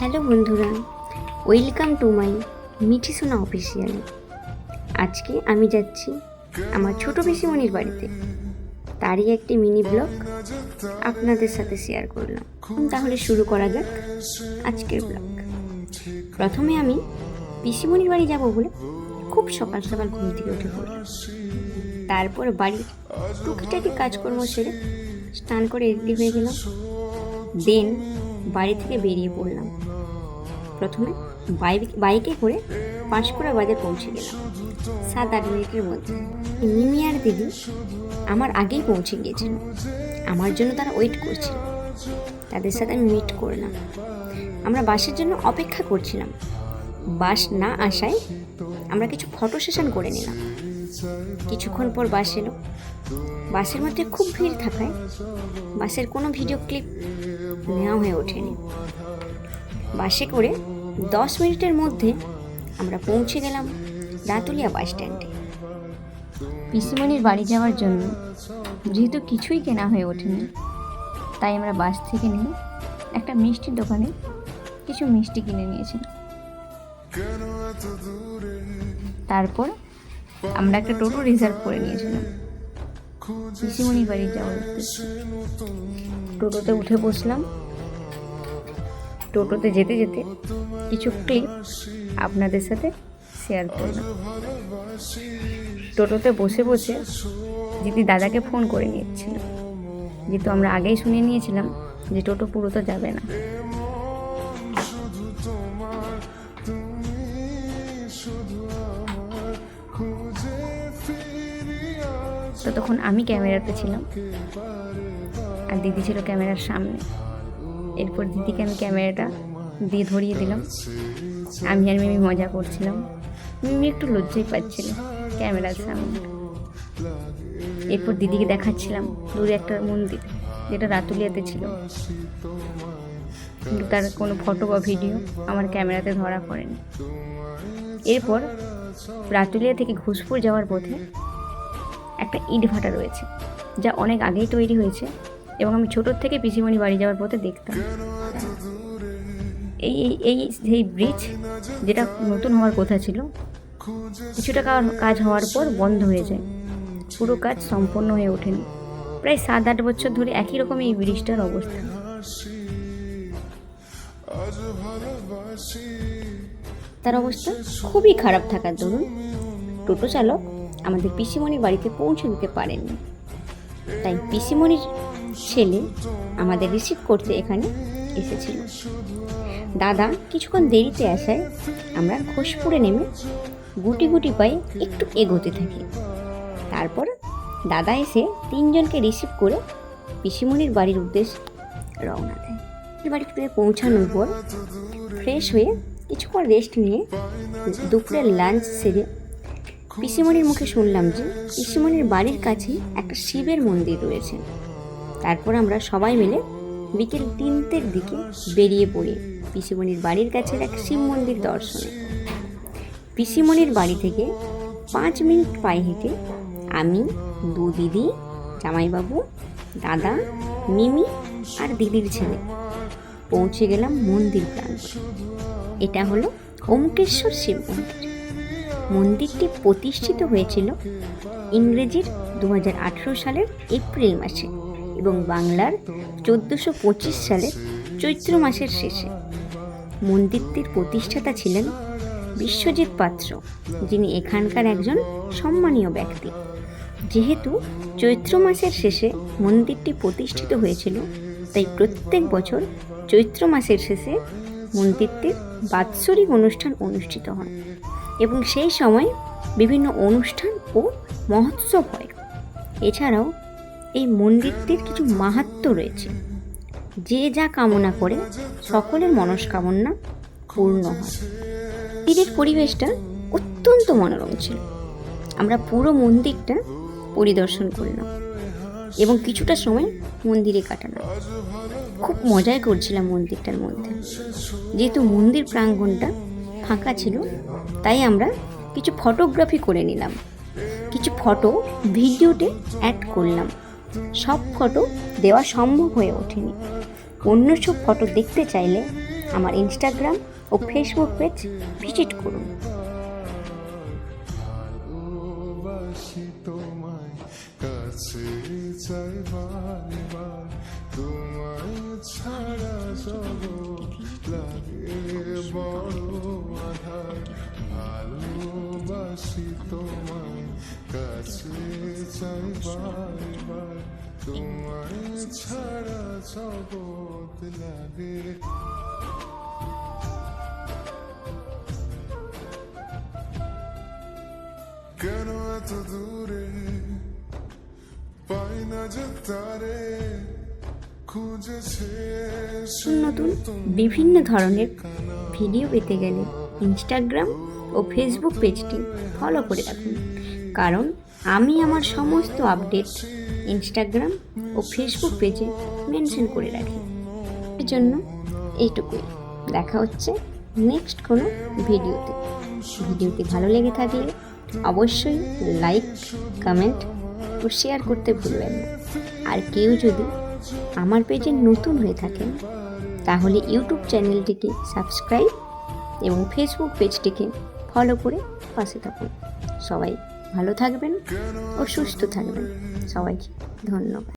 Hello বন্ধুরা, welcome to my Mithi সোনা official. আজকে আমি যাচ্ছি আমার ছোট পিসিমণির বাড়িতে। তারই একটি মিনি ব্লগ আপনাদের সাথে শেয়ার করলাম। তাহলে শুরু করা যাক আজকের ব্লগ। প্রথমে আমি পিসিমণির বাড়ি যাব বলে খুব সকাল সকাল ঘুম থেকে উঠে পড়লাম। তারপর বাড়ির টুকিটাকি কাজকর্ম সেরে স্নান করে রেডি হয়ে গেলাম। দেন বাড়ি থেকে বেরিয়ে পড়লাম। প্রথমে বাইক বাইকে করে পাঁশকুড়া বাজার পৌঁছে গেলাম। সাত আট মিনিটের মধ্যে। মিমি আর দিদি আমার আগেই পৌঁছে গিয়েছিল। আমার জন্য তারা ওয়েট করছিল। তাদের সাথে আমি মিট করলাম। আমরা বাসের জন্য অপেক্ষা করছিলাম। বাস না আসায় আমরা কিছু ফটো সেশন করে নিলাম। কিছুক্ষণ পর বাস এলো। বাসের মধ্যে খুব ভিড় থাকায় বাসের কোনো ভিডিও ক্লিপ নেওয়া হয়ে ওঠেনি। বাসে করে দশ মিনিটের মধ্যে আমরা পৌঁছে গেলাম রাতুলিয়া বাস স্ট্যান্ডে। পিসিমণির বাড়ি যাওয়ার জন্য যেহেতু কিছুই কেনা হয়ে ওঠেনি, তাই আমরা বাস থেকে নিয়ে একটা মিষ্টির দোকানে কিছু মিষ্টি কিনে নিয়েছিলাম। তারপর আমরা একটা টোটো রিজার্ভ করে নিয়েছিলাম পিসিমণির বাড়ি যাওয়ার টোটোতে উঠে বসলাম। টোটোতে যেতে যেতে কিছু ক্লিপ আপনাদের সাথে শেয়ার করলাম। টোটোতে বসে বসে দিদি দাদাকে ফোন করে নিয়েছিল। যেহেতু আমরা আগেই শুনে নিয়েছিলাম যে টোটো পুরো তো যাবে না। তো তখন আমি ক্যামেরাতে ছিলাম আর দিদি ছিল ক্যামেরার সামনে। এরপর দিদিকে আমি ক্যামেরাটা দিয়ে ধরিয়ে দিলাম। আমি আর মিমি মজা করছিলাম। মিমি একটু লজ্জাই পাচ্ছিল ক্যামেরার সামনে। এরপর দিদিকে দেখাচ্ছিলাম দূরে একটা মন্দির, যেটা রাতুলিয়াতে ছিল। কিন্তু তার কোনো ফটো বা ভিডিও আমার ক্যামেরাতে ধরা পড়েনি। এরপর রাতুলিয়া থেকে ঘুষপুর যাওয়ার পথে একটা ইট ভাটা রয়েছে, যা অনেক আগেই তৈরি হয়েছে। এবং আমি ছোটোর থেকে পিসিমণি বাড়ি যাওয়ার পথে দেখতাম। এই এই এই, সেই ব্রিজ যেটা নতুন হওয়ার কথা ছিল, কিছুটা কাজ হওয়ার পর বন্ধ হয়ে যায়। পুরো কাজ সম্পন্ন হয়ে ওঠেনি। প্রায় সাত আট বছর ধরে একই রকম এই ব্রিজটার অবস্থা। তার অবস্থা খুবই খারাপ থাকার দরুন টোটো চালক আমাদের পিসিমণির বাড়িতে পৌঁছে দিতে পারেননি। তাই পিসিমণির ছেলে আমাদের রিসিভ করতে এখানে এসেছিল। দাদা কিছুক্ষণ দেরিতে আসায় আমরা ঘোষপুরে নেমে গুটি গুটি পায়ে একটু এগোতে থাকি। তারপর দাদা এসে তিনজনকে রিসিভ করে পিসিমণির বাড়ির উদ্দেশ্যে রওনা দেয়। বাড়িতে পৌঁছানোর পর ফ্রেশ হয়ে কিছুক্ষণ রেস্ট নিয়ে দুপুরের লাঞ্চ সেরে পিসিমণির মুখে শুনলাম যে পিসিমণির বাড়ির কাছেই একটা শিবের মন্দির রয়েছে। তারপর আমরা সবাই মিলে বিকেল তিনটের দিকে বেরিয়ে পড়ি পিসিমণির বাড়ির কাছের এক শিব মন্দির দর্শনে। পিসিমণির বাড়ি থেকে পাঁচ মিনিট পায়ে হেঁটে আমি, দু দিদি, জামাইবাবু, দাদা, মিমি আর দিদির ছেলে পৌঁছে গেলাম মন্দির প্রাঙ্গণে। এটা হলো ওমকেশ্বর শিব মন্দির। মন্দিরটি প্রতিষ্ঠিত হয়েছিল ইংরেজির দু হাজার আঠেরো সালের এপ্রিল মাসে। এবং বাংলার চোদ্দোশো পঁচিশ সালের চৈত্র মাসের শেষে মন্দিরটির প্রতিষ্ঠাতা ছিলেন বিশ্বজিৎ পাত্র, যিনি এখানকার একজন সম্মানীয় ব্যক্তি। যেহেতু চৈত্র মাসের শেষে মন্দিরটি প্রতিষ্ঠিত হয়েছিল, তাই প্রত্যেক বছর চৈত্র মাসের শেষে মন্দিরটির বাৎসরিক অনুষ্ঠান অনুষ্ঠিত হয় এবং সেই সময় বিভিন্ন অনুষ্ঠান ও মহোৎসব হয়। এছাড়াও এই মন্দিরটির কিছু মাহাত্ম্য রয়েছে। যে যা কামনা করে সকলের মনস্কামনা পূর্ণ হয়। মন্দিরের পরিবেশটা অত্যন্ত মনোরম ছিল। আমরা পুরো মন্দিরটা পরিদর্শন করলাম এবং কিছুটা সময় মন্দিরে কাটালাম। খুব মজাই করছিলাম মন্দিরটার মধ্যে। যেহেতু মন্দির প্রাঙ্গণটা ফাঁকা ছিল, তাই আমরা কিছু ফটোগ্রাফি করে নিলাম। কিছু ফটো ভিডিওতে অ্যাড করলাম। সব ফটো দেওয়া সম্ভব হয়ে ওঠেনি। অন্য সব ফটো দেখতে চাইলে আমার ইনস্টাগ্রাম ও ফেসবুক পেজ ভিজিট করুন। ছাড়া ভালোবাসি তোমায়। কাছে চাই বারবার তোমায় ছাড়া জগৎ লাগে কেন এত দূরে পাই না যে তারে নতুন বিভিন্ন ধরনের ভিডিও পেতে গেলে ইনস্টাগ্রাম ও ফেসবুক পেজটি ফলো করে রাখুন। কারণ আমি আমার সমস্ত আপডেট ইনস্টাগ্রাম ও ফেসবুক পেজে মেনশন করে রাখি। এর জন্য এইটুকুই। দেখা হচ্ছে নেক্সট কোনো ভিডিওতে। ভিডিওটি ভালো লেগে থাকলে অবশ্যই লাইক, কমেন্ট ও শেয়ার করতে ভুলবেন না। আর কেউ যদি আমার পেজে নতুন হয়ে থাকেন, তাহলে ইউটিউব চ্যানেলটিকে সাবস্ক্রাইব এবং ফেসবুক পেজটিকে ফলো করে পাশে থাকুন। সবাই ভালো থাকবেন ও সুস্থ থাকবেন। সবাইকে ধন্যবাদ।